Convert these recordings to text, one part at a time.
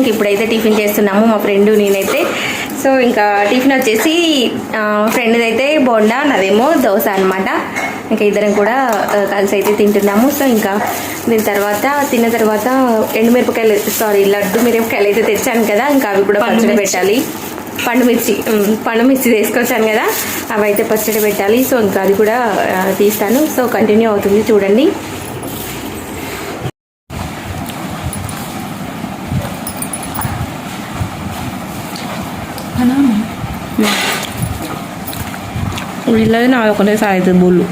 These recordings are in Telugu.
ఇంక ఇప్పుడైతే టిఫిన్ చేస్తున్నాము మా ఫ్రెండ్ నేనైతే. సో ఇంకా టిఫిన్ వచ్చేసి ఫ్రెండ్ది అయితే బోండా నాదేమో దోశ అనమాట ఇంకా ఇద్దరం కూడా కలిసి అయితే తింటున్నాము. సో ఇంకా దీని తర్వాత తిన్న తర్వాత ఎండుమిరపకాయలు సారీ లడ్డు మిరపకాయలు అయితే తెచ్చాను కదా ఇంకా అవి కూడా పచ్చడి పెట్టాలి. పండు మిర్చి ఉమ్, పండు మిర్చి తీసుకొచ్చాను కదా అవి అయితే పచ్చడి పెట్టాలి. సో ఇంకా అది కూడా తీస్తాను. సో కంటిన్యూ అవుతుంది చూడండి. వీళ్ళది నాది ఒకటే సాగుతుంది బుల్లు.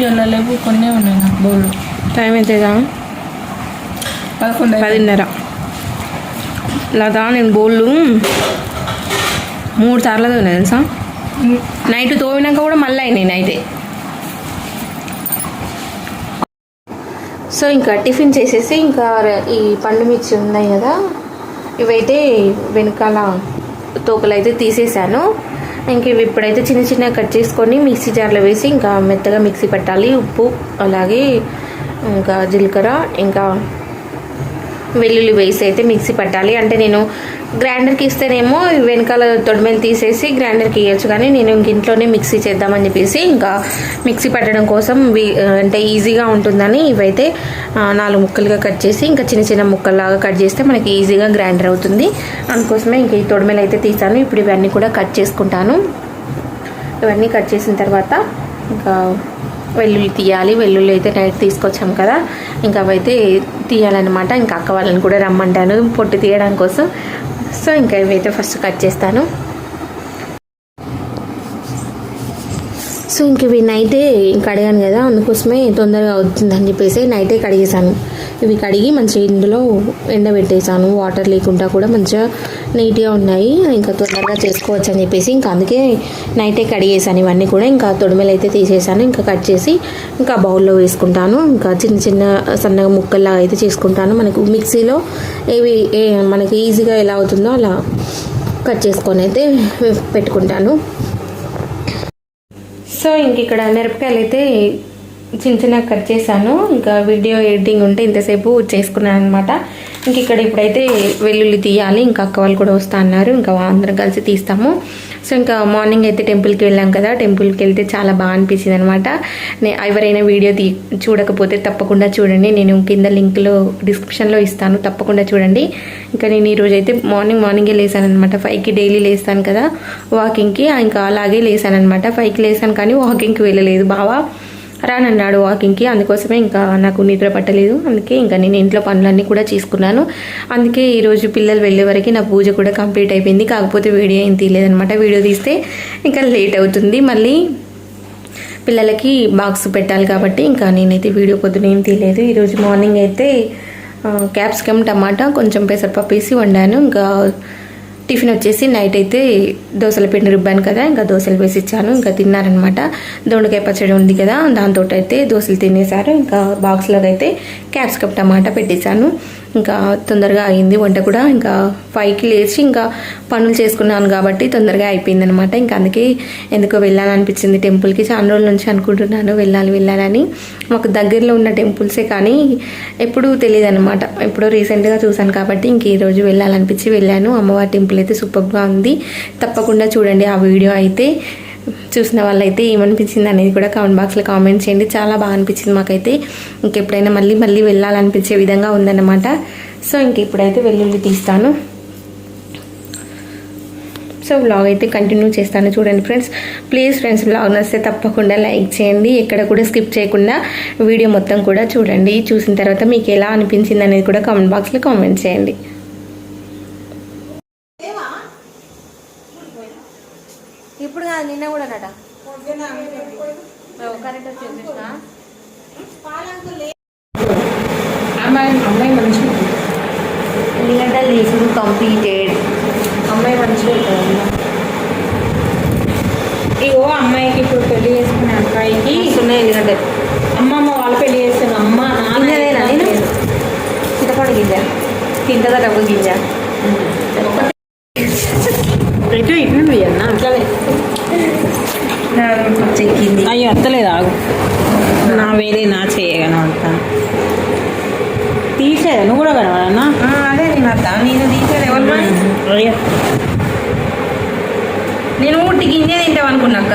ఇవాళ లేవు కొన్నే ఉన్నాయి నాకు బౌళ్ళు టైం ఎంతేదా పదకొండు. పదిన్నర. లతా నేను బోళ్ళు మూడు సార్లు తోనే తెలుసా? నైట్ తోమినాక కూడా మళ్ళీ అయినాయి నైటే సో ఇంకా టిఫిన్ చేసేసి ఇంకా ఈ పండు మిర్చి ఉన్నాయి కదా ఇవైతే వెనకాల తోకలు అయితే తీసేసాను ఇంక ఇవి ఇప్పుడైతే చిన్న చిన్న కట్ చేసుకొని మిక్సీ జార్లో వేసి ఇంకా మెత్తగా మిక్సీ పెట్టాలి. ఉప్పు అలాగే ఇంకా జీలకర్ర ఇంకా వెల్లుల్లి వేసి అయితే మిక్సీ పట్టాలి. అంటే నేను గ్రైండర్కి ఇస్తేనేమో వెనకాల తొడిమెలు తీసేసి గ్రైండర్కి ఇవ్వచ్చు కానీ నేను ఇంక ఇంట్లోనే మిక్సీ చేద్దామని చెప్పేసి ఇంకా మిక్సీ పట్టడం కోసం అంటే ఈజీగా ఉంటుందని ఇవైతే నాలుగు ముక్కలుగా కట్ చేసి ఇంకా చిన్న చిన్న ముక్కల్లాగా కట్ చేస్తే మనకి ఈజీగా గ్రైండర్ అవుతుంది. అందుకోసమే ఇంక ఈ తొడిమెలు అయితే తీసాను. ఇప్పుడు ఇవన్నీ కూడా కట్ చేసుకుంటాను. ఇవన్నీ కట్ చేసిన తర్వాత ఇంకా వెల్లుల్లి తీయాలి. వెల్లుల్లి అయితే నైట్ తీసుకొచ్చాం కదా. ఇంకా అవైతే తీయాలన్నమాట. ఇంకా అక్క వాళ్ళని కూడా రమ్మంటాను పొట్టు తీయడం కోసం. సో ఇంకా ఇవైతే ఫస్ట్ కట్ చేస్తాను. సో ఇంక ఇవి నైటే ఇంకా అడిగాను కదా అందుకోసమే తొందరగా అవుతుందని చెప్పేసి నైటే కడిగేసాను ఇవి కడిగి మంచిగా ఇందులో ఎండబెట్టేసాను వాటర్ లేకుండా కూడా మంచిగా నీట్గా ఉన్నాయి. ఇంకా తొందరగా చేసుకోవచ్చు అని చెప్పేసి ఇంకా అందుకే నైటే కడిగేసాను ఇవన్నీ కూడా ఇంకా తొడిమెలు అయితే తీసేసాను ఇంకా కట్ చేసి ఇంకా బౌల్లో వేసుకుంటాను. ఇంకా చిన్న చిన్న సన్నగా ముక్కల్లా అయితే చేసుకుంటాను. మనకు మిక్సీలో ఏవి ఏ మనకి ఈజీగా ఎలా అవుతుందో అలా కట్ చేసుకొని అయితే పెట్టుకుంటాను. సో ఇంక ఇక్కడ మిరపకాయలు అయితే చిన్న చిన్న కట్ చేశాను. ఇంకా వీడియో ఎడిటింగ్ ఉంటే ఇంతసేపు చేసుకున్నాను అనమాట ఇంక ఇక్కడ ఇప్పుడైతే వెల్లుల్లి తీయాలి. ఇంకా అక్క వాళ్ళు కూడా వస్తా అన్నారు. ఇంకా అందరం కలిసి తీస్తాము. సో ఇంకా మార్నింగ్ అయితే టెంపుల్కి వెళ్ళాం కదా. టెంపుల్కి వెళ్తే చాలా బాగా అనిపించింది అనమాట ఎవరైనా వీడియో తీ చూడకపోతే తప్పకుండా చూడండి. నేను కింద లింక్లో డిస్క్రిప్షన్లో ఇస్తాను. తప్పకుండా చూడండి. ఇంకా నేను ఈరోజు అయితే మార్నింగ్ మార్నింగే లేసాను అనమాట ఫైవ్కి డైలీ లేస్తాను కదా వాకింగ్కి. ఇంకా అలాగే లేసాను అనమాట ఫైవ్కి లేసాను కానీ వాకింగ్కి వెళ్ళలేదు బావా. రానన్నాడు వాకింగ్కి. అందుకోసమే ఇంకా నాకు నిద్ర పట్టలేదు. అందుకే ఇంకా నేను ఇంట్లో పనులన్నీ కూడా చేసుకున్నాను. అందుకే ఈరోజు పిల్లలు వెళ్ళే వరకు నా పూజ కూడా కంప్లీట్ అయిపోయింది. కాకపోతే వీడియో ఏం తీయలేదనమాట వీడియో తీస్తే ఇంకా లేట్ అవుతుంది. మళ్ళీ పిల్లలకి బాక్స్ పెట్టాలి కాబట్టి ఇంకా నేనైతే వీడియో పొద్దున ఏం తీయలేదు. ఈరోజు మార్నింగ్ అయితే క్యాప్సికమ్ టమాటా కొంచెం పెసరపప్పు వేసి వండాను. ఇంకా టిఫిన్ వచ్చేసి నైట్ అయితే దోశల పిండి రుబ్బాను కదా ఇంకా దోశలు వేసి ఇచ్చాను ఇంకా తిన్నారనమాట. దొండకాయ పచ్చడి ఉంది కదా దాంతో అయితే దోశలు తినేశారు ఇంకా బాక్స్లో అయితే క్యాప్స్కప్ టమాటా పెట్టేశాను. ఇంకా తొందరగా అయింది. వంట కూడా ఇంకా ఫైవ్కి లేచి ఇంకా పనులు చేసుకున్నాను కాబట్టి తొందరగా అయిపోయింది అనమాట ఇంకా అందుకే ఎందుకో వెళ్ళాలనిపించింది టెంపుల్కి. చాలా రోజుల నుంచి అనుకుంటున్నాను వెళ్ళాలి వెళ్ళాలని. మాకు దగ్గరలో ఉన్న టెంపుల్సే కానీ ఎప్పుడూ తెలియదు అనమాట ఎప్పుడో రీసెంట్గా చూశాను కాబట్టి ఇంక ఈరోజు వెళ్ళాలనిపించి వెళ్ళాను. అమ్మవారి టెంపుల్ అయితే సూపర్గా ఉంది. తప్పకుండా చూడండి ఆ వీడియో అయితే. చూసిన వాళ్ళైతే ఏమనిపించింది అనేది కూడా కామెంట్ బాక్స్లో కామెంట్ చేయండి. చాలా బాగా అనిపించింది మాకైతే. ఇంకెప్పుడైనా మళ్ళీ మళ్ళీ వెళ్ళాలనిపించే విధంగా ఉందన్నమాట. సో ఇంక ఇప్పుడైతే వెల్లుల్లి తీస్తాను. సో వ్లాగ్ అయితే కంటిన్యూ చేస్తాను చూడండి ఫ్రెండ్స్ ప్లీజ్ ఫ్రెండ్స్ వ్లాగ్ నచ్చితే తప్పకుండా లైక్ చేయండి. ఎక్కడ కూడా స్కిప్ చేయకుండా వీడియో మొత్తం కూడా చూడండి. చూసిన తర్వాత మీకు ఎలా అనిపించింది అనేది కూడా కామెంట్ బాక్స్లో కామెంట్ చేయండి. కాదు నిన్న కూడా నట కరెక్ట్ వచ్చేసి అమ్మాయి మంచిగా. ఎందుకంటే లీసింగ్ కంప్లీటెడ్ అమ్మాయి మంచిగా ఇగో అమ్మాయికి ఇప్పుడు పెళ్ళి చేసుకునే అబ్బాయికి ఉన్నాయి ఎందుకంటే అమ్మమ్మ వాళ్ళు పెళ్ళి చేస్తారు అమ్మ నాన్న గింజ. తింటదా డబ్బు గింజ ఎటు ఇటు అన్న అట్లనే చెక్కింది అత్త తీసేదా నువ్వు కూడా కనవాలన్నా ఆ, అదే నేను అత్త నేను తీసేది ఎవరు మరి? నేను ఊటి గింజే తింటాం అనుకున్నాక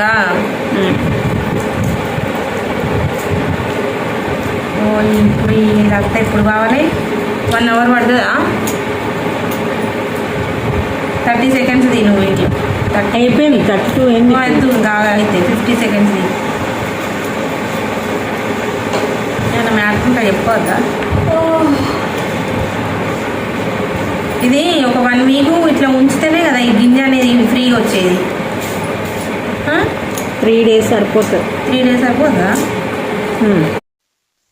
ఓ రక్త ఎప్పుడు కావాలి? వన్ అవర్ పడుతుందా? థర్టీ సెకండ్స్ తిను ఇంట్లో. థర్టీ అయిపోయింది థర్టీ టూ ఏంది వద్దు ఇంకా అయితే. ఫిఫ్టీ సెకండ్స్ తిను. ఏమన్నా మ్యాథ్ ఇంకా చెప్పవద్దా ఇది ఒక వన్ వీక్ ఇట్లా ఉంచితేనే కదా ఈ గింజ అనేది ఫ్రీగా వచ్చేది. త్రీ డేస్ సరిపోతుంది. త్రీ డేస్ సరిపోతుందా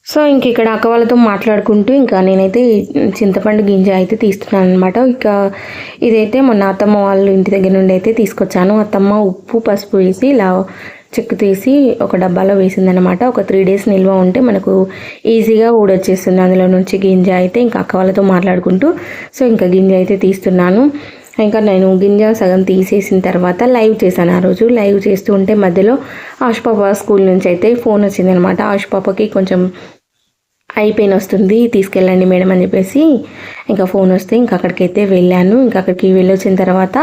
సో ఇంక ఇక్కడ అక్క వాళ్ళతో మాట్లాడుకుంటూ ఇంకా నేనైతే చింతపండు గింజ అయితే తీస్తున్నాను అనమాట ఇక ఇదైతే మొన్న అత్తమ్మ వాళ్ళు ఇంటి దగ్గర నుండి అయితే తీసుకొచ్చాను. అత్తమ్మ ఉప్పు పసుపు వేసి ఇలా చెక్కు తీసి ఒక డబ్బాలో వేసిందనమాట ఒక త్రీ డేస్ నిల్వ ఉంటే మనకు ఈజీగా ఊడొచ్చేస్తుంది. అందులో నుంచి గింజ అయితే ఇంకా అక్క వాళ్ళతో మాట్లాడుకుంటూ సో ఇంకా గింజ అయితే తీస్తున్నాను. ఇంకా నేను గింజ సగం తీసేసిన తర్వాత లైవ్ చేశాను ఆ రోజు. లైవ్ చేస్తూ ఉంటే మధ్యలో ఆష్ పాప స్కూల్ నుంచి అయితే ఫోన్ వచ్చిందనమాట. ఆష్ పాపకి కొంచెం అయిపోయిన వస్తుంది తీసుకెళ్ళండి మేడం అని చెప్పేసి ఇంకా ఫోన్ వస్తే ఇంకా అక్కడికైతే వెళ్ళాను. ఇంకా అక్కడికి వెళ్ళొచ్చిన తర్వాత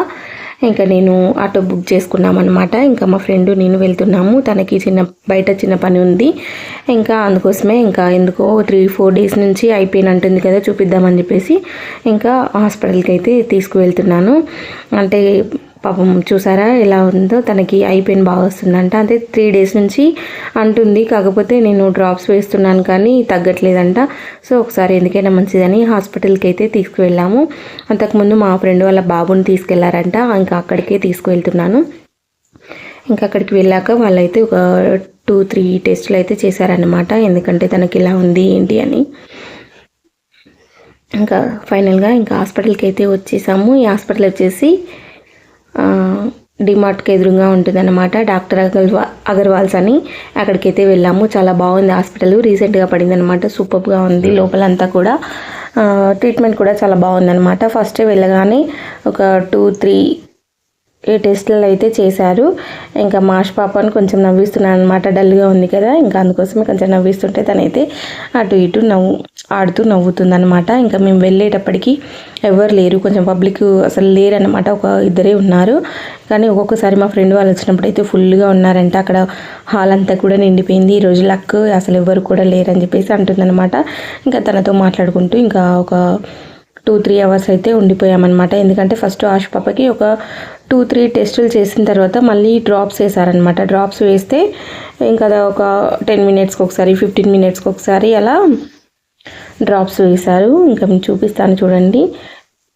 ఇంకా నేను ఆటో బుక్ చేసుకున్నాం అనమాట ఇంకా మా ఫ్రెండ్ నేను వెళ్తున్నాము. తనకి చిన్న బయట చిన్న పని ఉంది. ఇంకా అందుకోసమే ఇంకా ఎందుకో త్రీ ఫోర్ డేస్ నుంచి అయిపోయినంటుంది కదా చూపిద్దామని చెప్పేసి ఇంకా హాస్పిటల్కి అయితే తీసుకువెళ్తున్నాను. అంటే పాపం చూసారా ఎలా ఉందో? తనకి అయిపోయిన బాగా వస్తుందంట. అంటే త్రీ డేస్ నుంచి అంటుంది. కాకపోతే నేను డ్రాప్స్ వేస్తున్నాను కానీ తగ్గట్లేదంట. సో ఒకసారి ఎందుకైనా మంచిదని హాస్పిటల్కి అయితే తీసుకువెళ్ళాము. అంతకుముందు మా ఫ్రెండ్ వాళ్ళ బాబుని తీసుకెళ్ళారంట. ఇంకా అక్కడికే తీసుకువెళ్తున్నాను. ఇంకా అక్కడికి వెళ్ళాక వాళ్ళైతే ఒక టూ త్రీ టెస్టులు అయితే చేశారనమాట ఎందుకంటే తనకి ఇలా ఉంది ఏంటి అని. ఇంకా ఫైనల్గా ఇంకా హాస్పిటల్కి అయితే వచ్చేసాము. ఈ హాస్పిటల్ వచ్చేసి డిమార్ట్కి ఎదురుగా ఉంటుందన్నమాట. డాక్టర్ అగర్వా అగర్వాల్స్ అని అక్కడికైతే వెళ్ళాము. చాలా బాగుంది హాస్పిటల్. రీసెంట్గా పడిందనమాట సూపర్గా ఉంది. లోపలంతా కూడా ట్రీట్మెంట్ కూడా చాలా బాగుందన్నమాట. ఫస్ట్ వెళ్ళగానే ఒక టూ త్రీ ఈ టెస్ట్లలో అయితే చేశారు. ఇంకా మాష్ పాపని కొంచెం నవ్విస్తున్నాను అనమాట డల్గా ఉంది కదా ఇంకా అందుకోసమే కొంచెం నవ్విస్తుంటే తనైతే అటు ఇటు నవ్వు ఆడుతూ నవ్వుతుంది అనమాట ఇంకా మేము వెళ్ళేటప్పటికి ఎవరు లేరు కొంచెం పబ్లిక్ అసలు లేరనమాట ఒక ఇద్దరే ఉన్నారు. కానీ ఒక్కొక్కసారి మా ఫ్రెండ్ వాళ్ళు వచ్చినప్పుడు అయితే ఫుల్గా ఉన్నారంట. అక్కడ హాల్ అంతా కూడా నిండిపోయింది. ఈ రోజు లక్ అసలు ఎవరు కూడా లేరని చెప్పేసి అంటుందన్నమాట. ఇంకా తనతో మాట్లాడుకుంటూ ఇంకా ఒక టూ త్రీ అవర్స్ అయితే ఉండిపోయామన్నమాట. ఎందుకంటే ఫస్ట్ ఆష్ పాపకి ఒక టూ త్రీ టెస్టులు చేసిన తర్వాత మళ్ళీ డ్రాప్స్ వేసారనమాట డ్రాప్స్ వేస్తే ఇంకా ఒక టెన్ మినిట్స్కి ఒకసారి ఫిఫ్టీన్ మినిట్స్కి ఒకసారి అలా డ్రాప్స్ వేశారు. ఇంకా మీకు చూపిస్తాను చూడండి.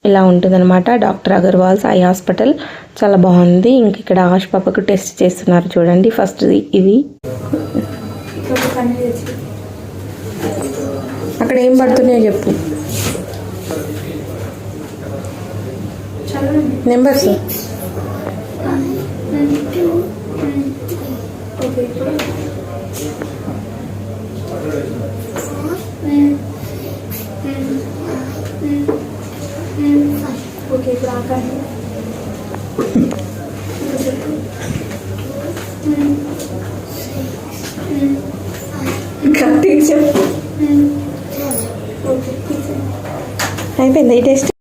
ఇలా ఉంటుందన్నమాట. Doctor Agarwal's eye hospital. చాలా బాగుంది. ఇంక ఇక్కడ ఆశ పాపకు టెస్ట్ చేస్తున్నారు చూడండి. ఫస్ట్ ఇది. అక్కడ ఏం పడుతున్నాయో చెప్పు. నెంబర్స్. ఓకే ఇప్పుడు ఆకండి కరెక్ట్గా చెప్పు ఓకే అయిపోయింది ఈ టెస్ట్?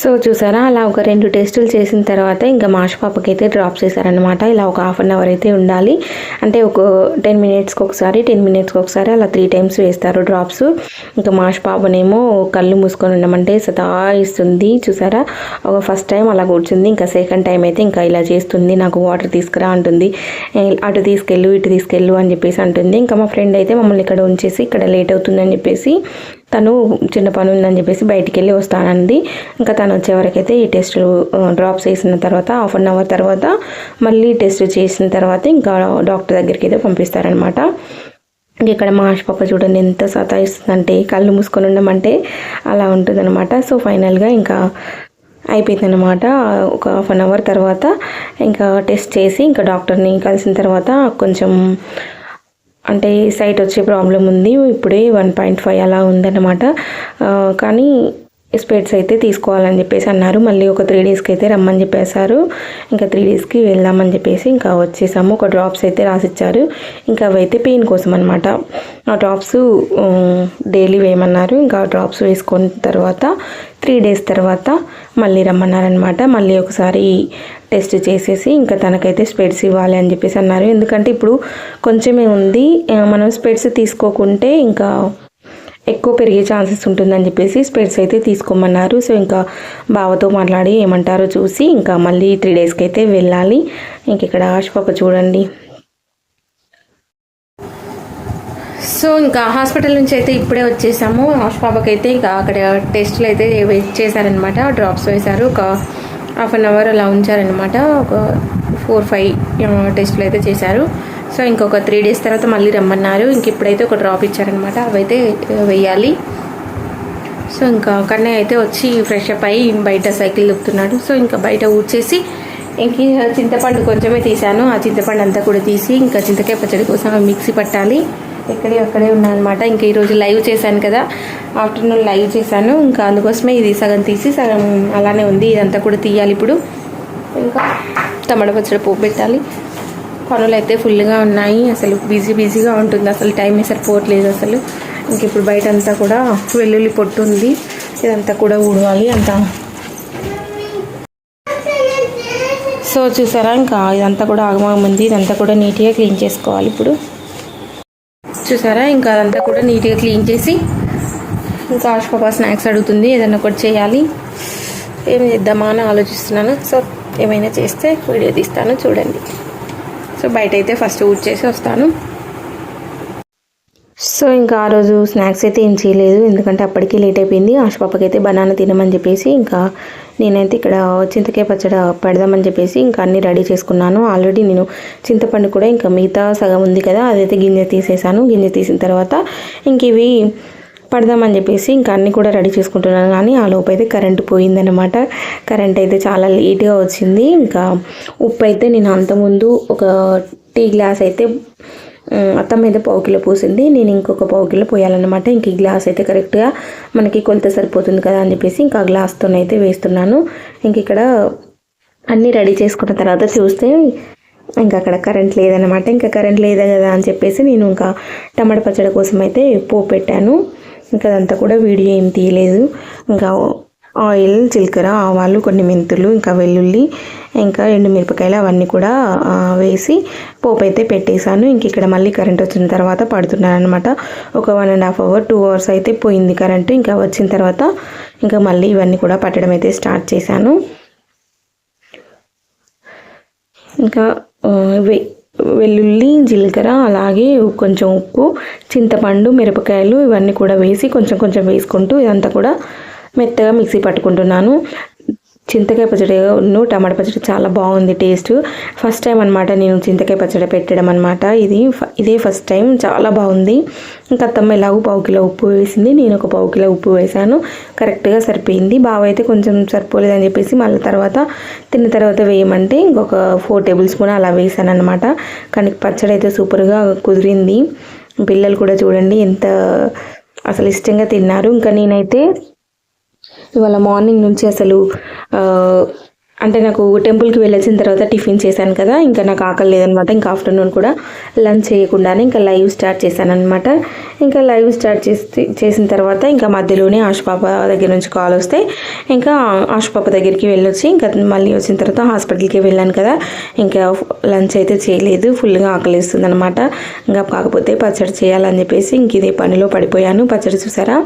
సో చూసారా అలా ఒక రెండు టెస్టులు చేసిన తర్వాత ఇంకా మాష పాపకి అయితే డ్రాప్ చేశారనమాట ఇలా ఒక హాఫ్ అన్ అవర్ అయితే ఉండాలి. అంటే ఒక టెన్ మినిట్స్కి ఒకసారి టెన్ మినిట్స్కి ఒకసారి అలా త్రీ టైమ్స్ వేస్తారు డ్రాప్స్. ఇంకా మాష పాపనేమో కళ్ళు మూసుకొని ఉండమంటే సతాయిస్తుంది. చూసారా ఒక ఫస్ట్ టైం అలా కూర్చుంది. ఇంకా సెకండ్ టైం అయితే ఇంకా ఇలా చేస్తుంది. నాకు వాటర్ తీసుకురా అంటుంది. అటు తీసుకెళ్ళు ఇటు తీసుకెళ్ళు అని చెప్పేసి అంటుంది. ఇంకా మా ఫ్రెండ్ అయితే మమ్మల్ని ఇక్కడ ఉంచేసి ఇక్కడ లేట్ అవుతుందని చెప్పేసి తను చిన్న పని ఉందని చెప్పేసి బయటికి వెళ్ళి వస్తానంది. ఇంకా తను వచ్చేవరకైతే ఈ టెస్టులు డ్రాప్స్ వేసిన తర్వాత హాఫ్ అన్ అవర్ తర్వాత మళ్ళీ టెస్ట్ చేసిన తర్వాత ఇంకా డాక్టర్ దగ్గరికి అయితే పంపిస్తారనమాట ఇక్కడ మా ఆశ పాప చూడండి ఎంత సతాయిస్తుందంటే కళ్ళు మూసుకొని ఉండమంటే అలా ఉంటుందన్నమాట. సో ఫైనల్గా ఇంకా అయిపోయిందనమాట ఒక హాఫ్ అన్ అవర్ తర్వాత ఇంకా టెస్ట్ చేసి ఇంకా డాక్టర్ని కలిసిన తర్వాత కొంచెం అంటే సైట్ వచ్చే ప్రాబ్లం ఉంది. ఇప్పుడే వన్ పాయింట్ ఫైవ్ అలా ఉందన్నమాట. కానీ స్పేట్స్ అయితే తీసుకోవాలని చెప్పేసి అన్నారు. మళ్ళీ ఒక త్రీ డేస్కి అయితే రమ్మని చెప్పేశారు. ఇంకా త్రీ డేస్కి వెళ్దామని చెప్పేసి ఇంకా వచ్చేసాము. ఒక డ్రాప్స్ అయితే రాసిచ్చారు. ఇంకా అవి అయితే పెయిన్ కోసం అనమాట ఆ డ్రాప్స్ డైలీ వేయమన్నారు. ఇంకా ఆ డ్రాప్స్ వేసుకున్న తర్వాత త్రీ డేస్ తర్వాత మళ్ళీ రమ్మన్నారనమాట మళ్ళీ ఒకసారి టెస్ట్ చేసేసి ఇంకా తనకైతే స్పెడ్స్ ఇవ్వాలి అని చెప్పేసి అన్నారు. ఎందుకంటే ఇప్పుడు కొంచెమే ఉంది. మనం స్పెడ్స్ తీసుకోకుంటే ఇంకా ఎక్కువ పెరిగే ఛాన్సెస్ ఉంటుందని చెప్పేసి స్పెడ్స్ అయితే తీసుకోమన్నారు. సో ఇంకా బావతో మాట్లాడి ఏమంటారో చూసి ఇంకా మళ్ళీ త్రీ డేస్కి అయితే వెళ్ళాలి. ఇంక ఇక్కడ ఆశపాప చూడండి. సో ఇంకా హాస్పిటల్ నుంచి అయితే ఇప్పుడే వచ్చేసాము. ఆశపాపకి అయితే ఇంకా అక్కడ టెస్ట్లు అయితే చేశారనమాట డ్రాప్స్ వేశారు. ఒక హాఫ్ అన్ అవర్ అలా ఉంచారనమాట ఒక ఫోర్ ఫైవ్ టెస్ట్లు అయితే చేశారు. సో ఇంకొక త్రీ డేస్ తర్వాత మళ్ళీ రమ్మన్నారు. ఇంక ఇప్పుడైతే ఒక డ్రాప్ ఇచ్చారనమాట అవైతే ఆ, వెయ్యాలి సో ఇంకా అక్కడనే అయితే వచ్చి ఫ్రెష్ అప్ అయ్యి బయట సైకిల్ దుక్కుతున్నాడు. సో ఇంకా బయట ఊడ్చేసి ఇంక చింతపండు కొంచెమే తీసాను ఆ చింతపండు అంతా కూడా తీసి ఇంకా చింతకాయ పచ్చడి కోసం మిక్సీ పట్టాలి. ఎక్కడే అక్కడే ఉన్నానమాట ఇంకా ఈరోజు లైవ్ చేశాను కదా. ఆఫ్టర్నూన్ లైవ్ చేశాను. ఇంకా అందుకోసమే ఇది సగం తీసి సగం అలానే ఉంది. ఇదంతా కూడా తీయాలి ఇప్పుడు. ఇంకా టమాటా పచ్చడి పోపు పెట్టాలి. పనులు అయితే ఫుల్గా ఉన్నాయి. అసలు బిజీ బిజీగా ఉంటుంది. అసలు టైం సరిపోవట్లేదు అసలు. ఇంక ఇప్పుడు బయట అంతా కూడా వెల్లుల్లి పొట్టు ఉంది. ఇదంతా కూడా ఊడవాలి అంతా. సో చూసారా ఇంకా ఇదంతా కూడా ఆగమాగం ఉంది. ఇదంతా కూడా నీట్గా క్లీన్ చేసుకోవాలి ఇప్పుడు. చూసారా? ఇంకా అదంతా కూడా నీట్గా క్లీన్ చేసి ఇంకా ఆశ పాప స్నాక్స్ అడుగుతుంది. ఏదైనా ఒకటి చేయాలి. ఏం చేద్దామా అని ఆలోచిస్తున్నాను. సో ఏమైనా చేస్తే వీడియో తీస్తాను. చూడండి. సో బయట అయితే ఫస్ట్ ఊడ్ చేసి వస్తాను. సో ఇంకా ఆ రోజు స్నాక్స్ అయితే ఏం చేయలేదు ఎందుకంటే అప్పటికి లేట్ అయిపోయింది. ఆశ పాపకి అయితే బనానా తినమని చెప్పేసి ఇంకా నేనైతే ఇక్కడ చింతకాయ పచ్చడి పెడదామని చెప్పేసి ఇంకా అన్నీ రెడీ చేసుకున్నాను. ఆల్రెడీ నేను చింతపండు కూడా ఇంకా మిగతా సగం ఉంది కదా అదైతే గింజ తీసేసాను. గింజ తీసిన తర్వాత ఇంక ఇవి పడదామని చెప్పేసి ఇంకా అన్నీ కూడా రెడీ చేసుకుంటున్నాను. కానీ ఆ లోపు అయితే కరెంటు పోయిందనమాట కరెంట్ అయితే చాలా లేట్గా వచ్చింది. ఇంకా ఉప్పు అయితే నేను అంతకుముందు ఒక టీ గ్లాస్ అయితే అత్తమ్మ అయితే పావు కిలో పోసింది. నేను ఇంకొక పావు కిలో పోయాలన్నమాట. ఇంక ఈ గ్లాస్ అయితే కరెక్ట్గా మనకి కొలత సరిపోతుంది కదా అని చెప్పేసి ఇంకా గ్లాస్తోనైతే వేస్తున్నాను. ఇంక ఇక్కడ అన్నీ రెడీ చేసుకున్న తర్వాత చూస్తే ఇంకా అక్కడ కరెంట్ లేదనమాట ఇంకా కరెంట్ లేదా కదా అని చెప్పేసి నేను ఇంకా టమాటా పచ్చడి కోసం అయితే పోపు పెట్టాను. ఇంకా అదంతా కూడా వీడియో ఏం తీయలేదు. ఇంకా ఆయిల్ జీలకర్ర ఆవాలు కొన్ని మెంతులు ఇంకా వెల్లుల్లి ఇంకా ఎండుమిరపకాయలు అవన్నీ కూడా వేసి పోపు అయితే పెట్టేశాను. ఇంక ఇక్కడ మళ్ళీ కరెంట్ వచ్చిన తర్వాత పడుతున్నాను అనమాట ఒక one and half hour two hours అయితే పోయింది కరెంటు. ఇంకా వచ్చిన తర్వాత ఇంకా మళ్ళీ ఇవన్నీ కూడా పట్టడం అయితే స్టార్ట్ చేశాను. ఇంకా వె- వెల్లుల్లి జీలకర్ర అలాగే కొంచెం ఉప్పు చింతపండు మిరపకాయలు ఇవన్నీ కూడా వేసి కొంచెం కొంచెం వేసుకుంటూ ఇదంతా కూడా మెత్తగా మిక్సీ పట్టుకుంటున్నాను. చింతకాయ పచ్చడి టమాటా పచ్చడి చాలా బాగుంది టేస్ట్. ఫస్ట్ టైం అనమాట నేను చింతకాయ పచ్చడి పెట్టడం అనమాట ఇది ఫ- ఇదే ఫస్ట్ టైం చాలా బాగుంది. ఇంకా అత్తమ్మ ఎలాగో పావు కిలో ఉప్పు వేసింది నేను ఒక పావు కిలో ఉప్పు వేసాను. కరెక్ట్గా సరిపోయింది. బావ అయితే కొంచెం సరిపోలేదని చెప్పేసి మళ్ళీ తర్వాత తిన్న తర్వాత వేయమంటే ఇంకొక ఫోర్ టేబుల్ స్పూన్ అలా వేసాను అనమాట కానీ పచ్చడి అయితే సూపర్గా కుదిరింది. పిల్లలు కూడా చూడండి ఎంత అసలు ఇష్టంగా తిన్నారు. ఇంకా నేనైతే ఇవాళ మార్నింగ్ నుంచి అసలు అంటే నాకు టెంపుల్కి వెళ్ళేసిన తర్వాత టిఫిన్ చేశాను కదా ఇంకా నాకు ఆకలి లేదనమాట. ఇంకా ఆఫ్టర్నూన్ కూడా లంచ్ చేయకుండానే ఇంకా లైవ్ స్టార్ట్ చేశాను అనమాట ఇంకా లైవ్ స్టార్ట్ చేసి చేసిన తర్వాత ఇంకా మధ్యలోనే ఆశుపాప దగ్గర నుంచి కాల్ వస్తే ఇంకా ఆశుపాప దగ్గరికి వెళ్ళొచ్చి ఇంకా మళ్ళీ వచ్చిన తర్వాత హాస్పిటల్కి వెళ్ళాను కదా. ఇంకా లంచ్ అయితే చేయలేదు ఫుల్గా ఆకలిస్తుంది అనమాట ఇంకా కాకపోతే పచ్చడి చేయాలని చెప్పేసి ఇంక ఇదే పనిలో పడిపోయాను. పచ్చడి చూసారా?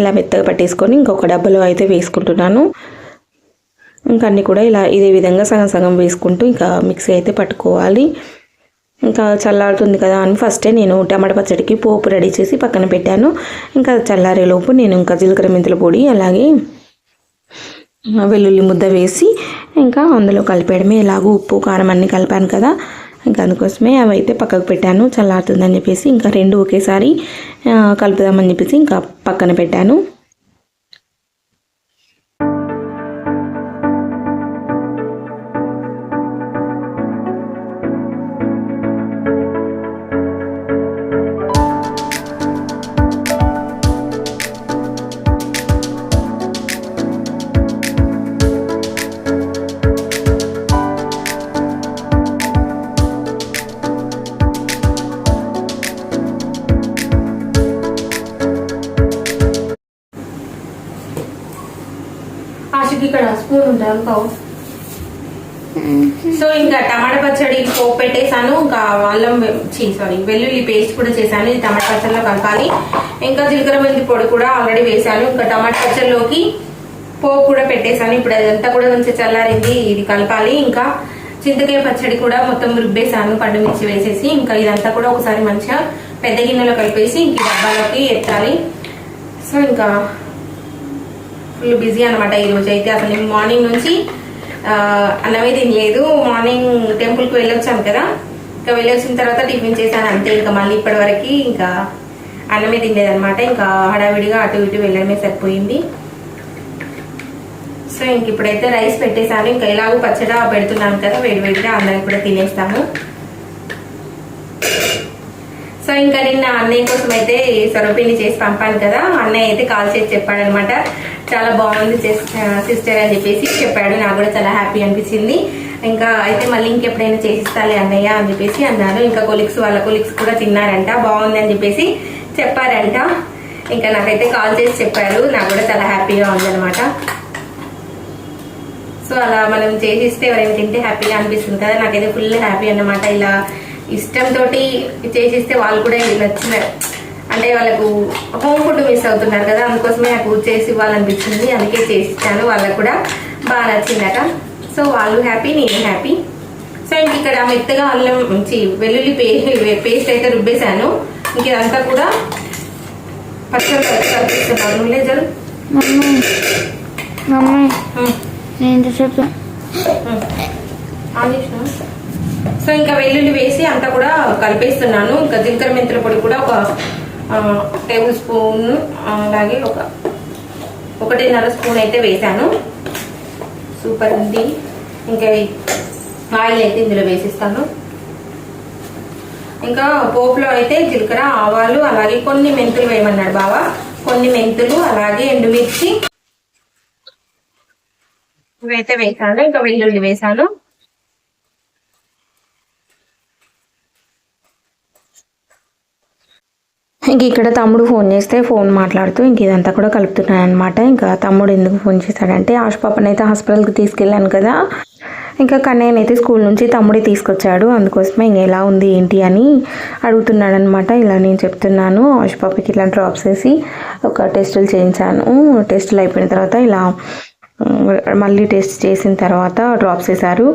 ఇలా మెత్తగా పట్టేసుకొని ఇంకొక డబ్బాలో అయితే వేసుకుంటున్నాను. ఇంకా అన్నీ కూడా ఇలా ఇదే విధంగా సగం సగం వేసుకుంటూ ఇంకా మిక్సీ అయితే పట్టుకోవాలి. ఇంకా చల్లారుతుంది కదా అని ఫస్టే నేను టమాటా పచ్చడికి పోపు రెడీ చేసి పక్కన పెట్టాను. ఇంకా చల్లారేలోపు నేను ఇంకా జీలకర్ర మెంతుల పొడి అలాగే వెల్లుల్లి ముద్ద వేసి ఇంకా అందులో కలిపేయడమే. ఎలాగో ఉప్పు కారం అన్నీ కలిపాను కదా. ఇంకా అందుకోసమే అవి అయితే పక్కకు పెట్టాను. చల్లారుతుందని చెప్పేసి ఇంకా రెండు ఒకేసారి కలుపుదామని చెప్పేసి ఇంకా పక్కన పెట్టాను. అనుకో సో ఇంకా టమాటా పచ్చడి పోపు పెట్టేశాను ఇంకా అల్లం సారీ వెల్లుల్లి పేస్ట్ కూడా చేశాను ఇది టమాటా పచ్చడిలో కలపాలి. ఇంకా జీలకర్ర మెంతి పొడి కూడా ఆల్రెడీ వేశాను ఇంకా టమాటా పచ్చడిలోకి పోపు కూడా పెట్టేశాను. ఇప్పుడు అదంతా కూడా కొంచెం చల్లారింది ఇది కలపాలి. ఇంకా చింతకాయ పచ్చడి కూడా మొత్తం రుబ్బేశాను పండు మిర్చి వేసేసి. ఇంకా ఇదంతా కూడా ఒకసారి మంచిగా పెద్ద గిన్నెలో కలిపేసి ఇంక డబ్బాలోకి ఎత్తాలి. సో ఇంకా ఫుల్ బిజీ అనమాట ఈరోజు అయితే. అసలు నేను మార్నింగ్ నుంచి అన్నమే తినలేదు. మార్నింగ్ టెంపుల్కి వెళ్ళొచ్చాను కదా. ఇంకా వెళ్ళొచ్చిన తర్వాత టిఫిన్ చేశాను అంతే. ఇంకా మళ్ళీ ఇప్పటి వరకు ఇంకా అన్నమే తినలేదు అనమాట ఇంకా హడావిడిగా అటు ఇటు వెళ్ళడమే సరిపోయింది. సో ఇంక ఇప్పుడైతే రైస్ పెట్టేశాను. ఇంకా ఎలాగో పచ్చడా పెడుతున్నాను కదా వేడి వేడిగా అందరికి కూడా తినేస్తాము. సో ఇంకా నిన్న అన్నయ్య కోసం అయితే సొరపిండి చేసి పంపాను కదా అన్నయ్య అయితే కాల్ చేసి చెప్పాడు అనమాట చాలా బాగుంది సిస్టర్ అని చెప్పేసి చెప్పాడు. నాకు కూడా చాలా హ్యాపీ అనిపించింది. ఇంకా అయితే మళ్ళీ ఇంకెప్పుడైనా చేసిస్తాలే అన్నయ్య అని చెప్పేసి అన్నారు. ఇంకా కొలిక్స్ వాళ్ళ కొలిక్స్ కూడా తిన్నారంట. బాగుంది అని చెప్పేసి చెప్పారంట. ఇంకా నాకైతే కాల్ చేసి చెప్పారు. నాకు కూడా చాలా హ్యాపీగా ఉందనమాట సో అలా మనం చేసిస్తే ఎవరైనా తింటే హ్యాపీగా అనిపిస్తుంది కదా. నాకైతే ఫుల్ హ్యాపీ అన్నమాట. ఇలా ఇష్టంతో చేసిస్తే వాళ్ళు కూడా నచ్చిన అంటే వాళ్ళకు హోమ్ ఫుడ్ మిస్ అవుతున్నారు కదా అందుకోసమే నాకు చేసి ఇవ్వాలనిపించింది అందుకే చేసి ఇచ్చాను వాళ్ళకు కూడా బాగా నచ్చిందట. సో వాళ్ళు హ్యాపీ నేను హ్యాపీ సో ఇంక ఇక్కడ మెత్తగా అల్లం చి, వెల్లుల్లి పేస్ట్ అయితే రుబ్బేశాను. ఇంక ఇదంతా కూడా పచ్చడి కలిపిస్తున్నాను నేను చేసినా? సో ఇంకా వెల్లుల్లి వేసి అంతా కూడా కలిపేస్తున్నాను. ఇంకా జీలకర్ర మెంతుల పొడి కూడా ఒక టేబుల్ స్పూన్ అలాగే ఒక ఒకటిన్నర స్పూన్ అయితే వేసాను. సూపర్ ఉంది. ఇంకా ఆయిల్ అయితే ఇందులో వేసిస్తాను. ఇంకా పోపులో అయితే జీలకర్ర ఆవాలు అలాగే కొన్ని మెంతులు వేయమన్నాడు బావ. కొన్ని మెంతులు అలాగే ఎండుమిర్చి. ఇవైతే వేసాను. ఇంకా వెల్లుల్లి వేసాను. ఇంక ఇక్కడ తమ్ముడు ఫోన్ చేస్తే ఫోన్ మాట్లాడుతూ ఇంక ఇదంతా కూడా కలుపుతున్నాను అనమాట ఇంకా తమ్ముడు ఎందుకు ఫోన్ చేశాడంటే ఆశ పాపని అయితే హాస్పిటల్కి తీసుకెళ్ళాను కదా. ఇంకా కన్నయ్యనైతే స్కూల్ నుంచి తమ్ముడే తీసుకొచ్చాడు. అందుకోసమే ఇంక ఎలా ఉంది ఏంటి అని అడుగుతున్నాడనమాట ఇలా నేను చెప్తున్నాను. ఆశ పాపకి ఇలా డ్రాప్స్ వేసి ఒక టెస్టులు చేయించాను. టెస్టులు అయిపోయిన తర్వాత ఇలా మళ్ళీ టెస్ట్ చేసిన తర్వాత డ్రాప్స్ వేశారు.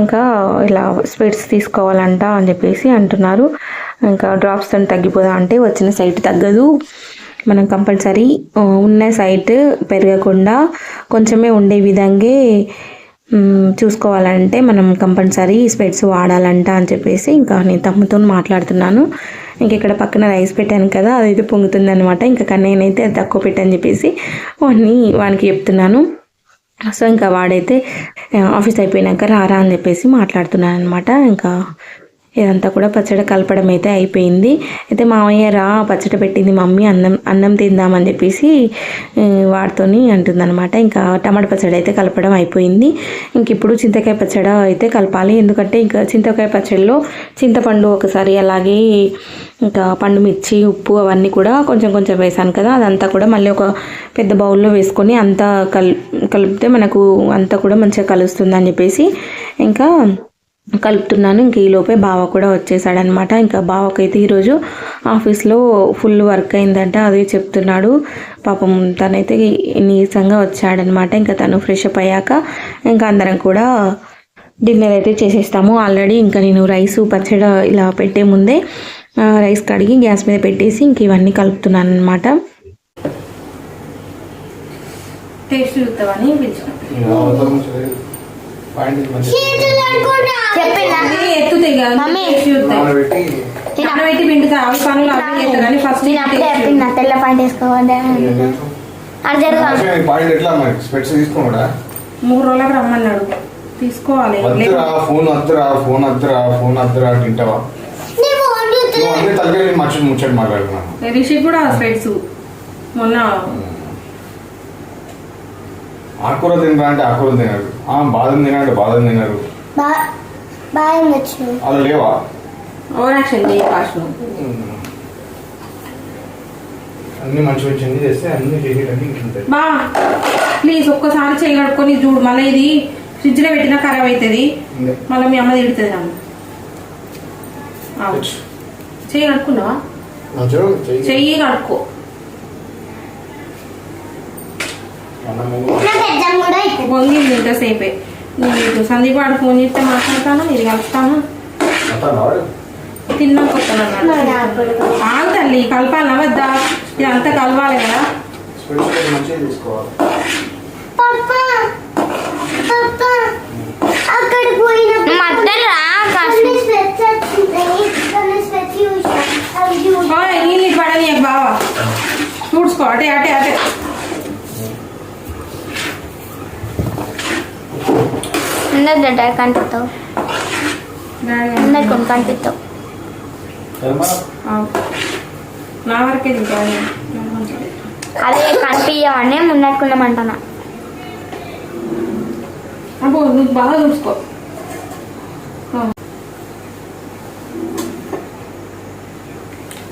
ఇంకా ఇలా స్వీట్స్ తీసుకోవాలంట అని చెప్పేసి అంటున్నారు. ఇంకా డ్రాప్స్తో తగ్గిపోదా అంటే వచ్చిన సైట్ తగ్గదు. మనం కంపల్సరీ ఉన్న సైట్ పెరగకుండా కొంచెమే ఉండే విధంగా చూసుకోవాలంటే మనం కంపల్సరీ స్పెట్స్ వాడాలంట అని చెప్పేసి ఇంకా నేను తమ్ముతో మాట్లాడుతున్నాను. ఇంక ఇక్కడ పక్కన రైస్ పెట్టాను కదా అదైతే పొంగుతుంది అనమాట ఇంకా కన్నయ్యనైతే అది తక్కువ పెట్టని చెప్పేసి వాడిని వానికి చెప్తున్నాను. సో ఇంకా వాడైతే ఆఫీస్ అయిపోయినాక రారా అని చెప్పేసి మాట్లాడుతున్నాను అనమాట ఇంకా ఇదంతా కూడా పచ్చడి కలపడం అయితే అయిపోయింది. అయితే మామయ్య రా పచ్చడి పెట్టింది మమ్మీ అన్నం అన్నం తిందామని చెప్పేసి వాడితోని అంటుందన్నమాట. ఇంకా టమాటా పచ్చడి అయితే కలపడం అయిపోయింది. ఇంక ఇప్పుడు చింతకాయ పచ్చడి అయితే కలపాలి. ఎందుకంటే ఇంకా చింతకాయ పచ్చడిలో చింతపండు ఒకసారి అలాగే ఇంకా పండు మిర్చి ఉప్పు అవన్నీ కూడా కొంచెం కొంచెం వేసాను కదా. అదంతా కూడా మళ్ళీ ఒక పెద్ద బౌల్లో వేసుకొని అంతా కల్ కలిపితే మనకు అంతా కూడా మంచిగా కలుస్తుంది అని చెప్పేసి ఇంకా కలుపుతున్నాను. ఇంక ఈలోపే బావ కూడా వచ్చేసాడనమాట. ఇంకా బావకైతే ఈరోజు ఆఫీస్లో ఫుల్ వర్క్ అయిందంట. అదే చెప్తున్నాడు. పాపం తనైతే నీరసంగా వచ్చాడనమాట. ఇంకా తను ఫ్రెష్ అప్ అయ్యాక ఇంకా అందరం కూడా డిన్నర్ అయితే చేసేస్తాము. ఆల్రెడీ ఇంకా నేను రైస్ పచ్చడి ఇలా పెట్టే ముందే రైస్ కడిగి గ్యాస్ మీద పెట్టేసి ఇంక ఇవన్నీ కలుపుతున్నాను అనమాట టేస్ట్ చూస్తామని పిలిచిన. తెల్ల పాయింట్ వేసుకోవాలి. మూడు రోజులకు రమ్మన్నాడు. తీసుకోవాలి. ఫోన్ వద్దురా ఫోన్ వద్దురా ఫోన్ వద్దురా తింటావా? మర్చి ముచ్చట మాట్లాడుతున్నాను రిషి కూడా స్పెట్స్. మొన్న ఆకుకూర తినరా అంటే ఆకుకూర తినరు. ఆ బాదం తినా అంటే బాదం తినరు. బాగా ఉండొచ్చు అలా లేవా? అన్ని మంచి మంచి అన్ని చేస్తే అన్ని చేసేటట్టు బా ప్లీజ్ ఒక్కసారి చేయి కడుక్కొని చూడు. మళ్ళీ ఇది ఫ్రిడ్జ్లో పెట్టినా ఖరాబ్ అవుతుంది మళ్ళీ మీ అమ్మ తిడుతుంది నన్ను. ఆవు. చెయ్యి కడుక్కున్నావా. చెయ్యి కడుక్కో నాకు ఎగ్జామ్ కూడా అవుతుంది వంగింది ఇంతసేపే. నేను సందీప్ వాడు ఫోన్ చేస్తే మాట్లాడతాను ఇది కలుపుతాను వాడు తిన్నాక వస్తాను ఆగు తల్లి కలపాలనా వద్దా? ఇదంతా కలవాలి కదా. అక్కడ మధ్యలో రా కాశీ. కొన్ని స్వెట్స్ వచ్చినాయి కొన్ని స్వెట్స్ చూసా అవి చూసా ఓయ్, నీళ్ళు ఇటు పడని బావా చూడ్చుకో అటే అటే అటే అందరు డాడీ కనిపిస్తావు. అందరు కొన్ని కనిపిస్తావు. ఏమన్నా? ఆగు. నా వరకే ఇంకా అదే కనిపించవని ముందట్టుకున్నామంటున్నా అబ్బో నువ్వు బాగా చూసుకో.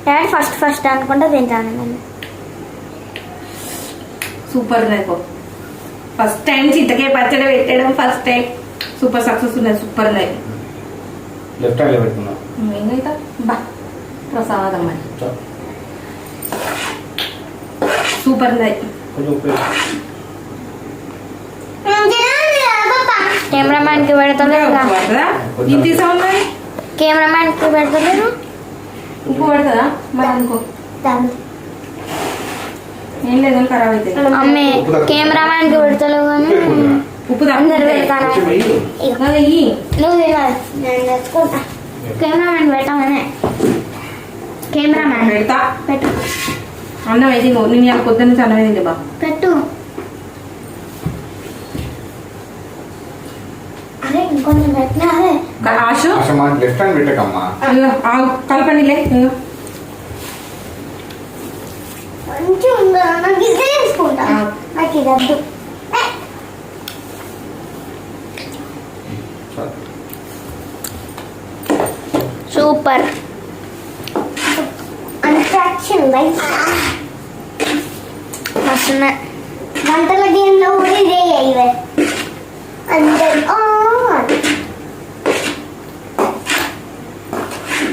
డాడీ ఫస్ట్ ఫస్ట్ అనుకుంటా తింటాను నేను. సూపర్ నాకు ఫస్ట్ టైం చింతకాయ పచ్చడి పెట్టడం ఫస్ట్ టైం. సూపర్ సక్సెస్ ఉన్నది సూపర్ ఉన్నది లెఫ్ట్ హ్యాండ్ పెట్టుకున్నా ఏమైతే బా ప్రసాదం మరి. సూపర్. పప్పా కెమెరామ్యాన్కి పెడతలేదు? పడుతుందా? ఇంత తీసా ఉన్నది కెమెరామ్యాన్కి పెడతలేదు? ఉప్పు పడుతుందా? మరి అనుకో. ఏం లేదని ఖరాబ్ అవుతుంది అమ్మే కెమెరామ్యాన్కి పెడతలేవు కానీ ఉప్పు కెమెరామ్యాన్ పెట్టమనే కెమెరామ్యాన్. పెడతా. పెట్టు. అన్నం అయితే నేను ఇలా పొద్దున్న నుంచి అన్నం అయింది బా. పెట్టు. కలపండిలే మంచిగా ఉందా నాకు ఇదే తీసుకుంటా నాకు ఇది వద్దు ఏ, చాలు. సూపర్ అట్రాక్షన్ లైఫ్ మస్తున్నాయి వంటల గేమ్లో కూడా ఇదే ఇవే అందరు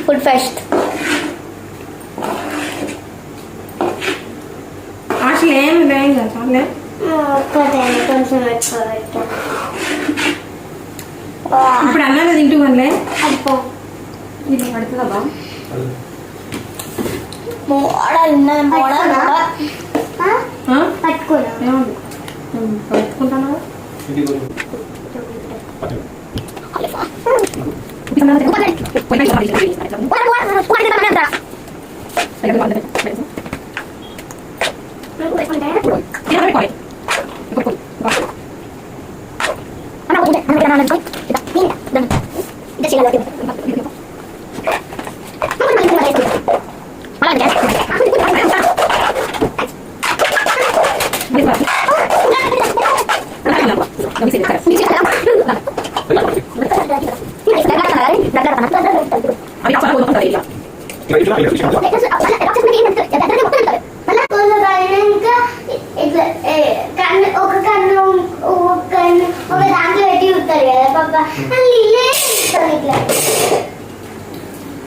ఫుడ్ ఫెస్ట్ ఆశలు ఏం లేదు కదా చాలే ఒక్కటే కొంచెం ఎక్కువ పెట్టా ఇప్పుడు అన్నది తింటూ వన్లే అబ్బో ఇది పడుతుందా బా మోడల్ ఉన్నది మోడల్ ఆ? ఆ? పట్టుకున్నా ఏముంది పట్టుకుంటాను ఇది కొంచెం. ఇంకా ఇట్లా ఏ, కన్ను ఒక కన్ను ఒక కన్ను ఒక దాంట్లో పెట్టి ఉంటారు కదా పాప అది ఇల్లే ఇస్తారు ఇట్లా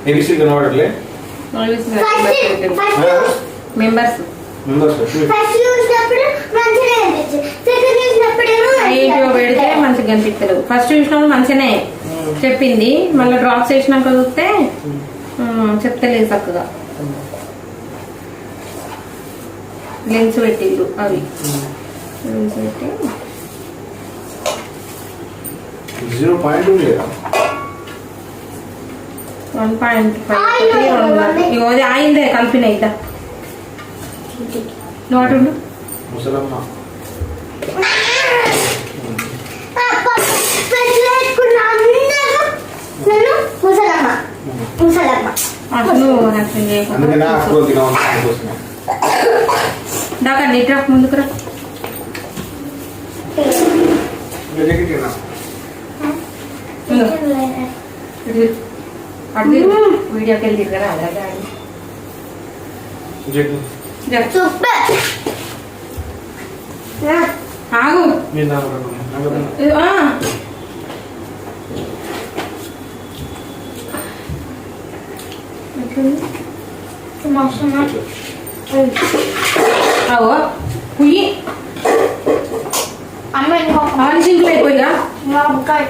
ABC కనబడట్లే first first members members first చూసినప్పుడు మంచిగా అనిపించింది సెకండ్ చూసినప్పుడేమో ఐఐటీఓ పెడితే మంచిగా కనిపిస్తారు ఫస్ట్ చూసినప్పుడు మంచిగానే చెప్పింది. మళ్ళీ డ్రాప్స్ చేసినాక చూస్తే చెప్తలేదు చక్కగా. లెన్స్ పెట్టిండ్రు అవి. లెన్స్ పెట్టి జీరో పాయింట్ లేదా వన్ పాయింట్ ఫైవ్ ఇగో అది ఆయిందే కలిపిన ఇద్దా. ఉండు. ముసలమ్మ ఫస్ట్ వేసుకున్న అందరూ నన్ను ముసలమ్మ ముసలమ్మ అందుకనే ఆ చేయకుండా కూర తినవలసిన కోసమే దాకా నిద్ర ముందుకు రా ఇంకా జగ్గి తిన్నా ఇదిగో. ఇటు తిరుగు. అటు తిరుగు. వీడియోకి వెళ్ళి తిరగరా అలాగా జగ్గి సూపర్ ఆగు మీరు నాకు రండి. నాకు రండి. ఇది- ఆ. పుయ్యి అమ్మ ఇంకొక ఆన్ సింకులు అయిపోయిగా మిరపకాయ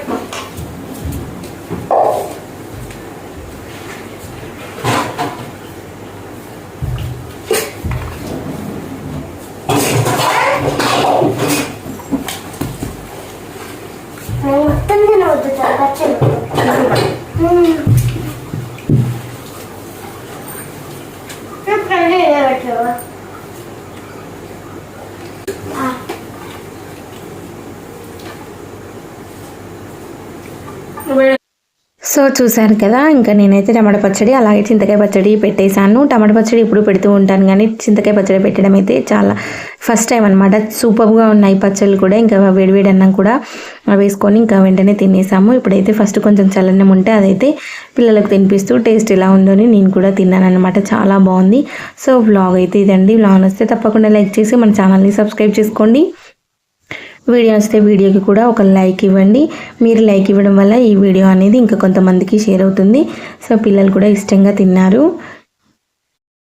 మొత్తం తినవద్దు చాలా పచ్చడి సో చూశారు కదా ఇంకా నేనైతే టమాటా పచ్చడి అలాగే చింతకాయ పచ్చడి పెట్టేశాను. టమాటా పచ్చడి ఇప్పుడు పెడుతూ ఉంటాను కానీ చింతకాయ పచ్చడి పెట్టడం అయితే చాలా ఫస్ట్ టైం అనమాట సూపర్గా ఉన్నాయి పచ్చళ్ళు కూడా ఇంకా వేడివేడి అన్నం కూడా వేసుకొని ఇంకా వెంటనే తినేసాము. ఇప్పుడైతే ఫస్ట్ కొంచెం చల్లన్నం ఉంటే అదైతే పిల్లలకు తినిపిస్తూ టేస్ట్ ఎలా ఉందో అని నేను కూడా తిన్నాను అనమాట చాలా బాగుంది. సో వ్లాగ్ అయితే ఇదండి. వ్లాగ్ వస్తే తప్పకుండా లైక్ చేసి మన ఛానల్ని సబ్స్క్రైబ్ చేసుకోండి. వీడియో వస్తే వీడియోకి కూడా ఒక లైక్ ఇవ్వండి. మీరు లైక్ ఇవ్వడం వల్ల ఈ వీడియో అనేది ఇంకా కొంతమందికి షేర్ అవుతుంది. సో పిల్లలు కూడా ఇష్టంగా తిన్నారు.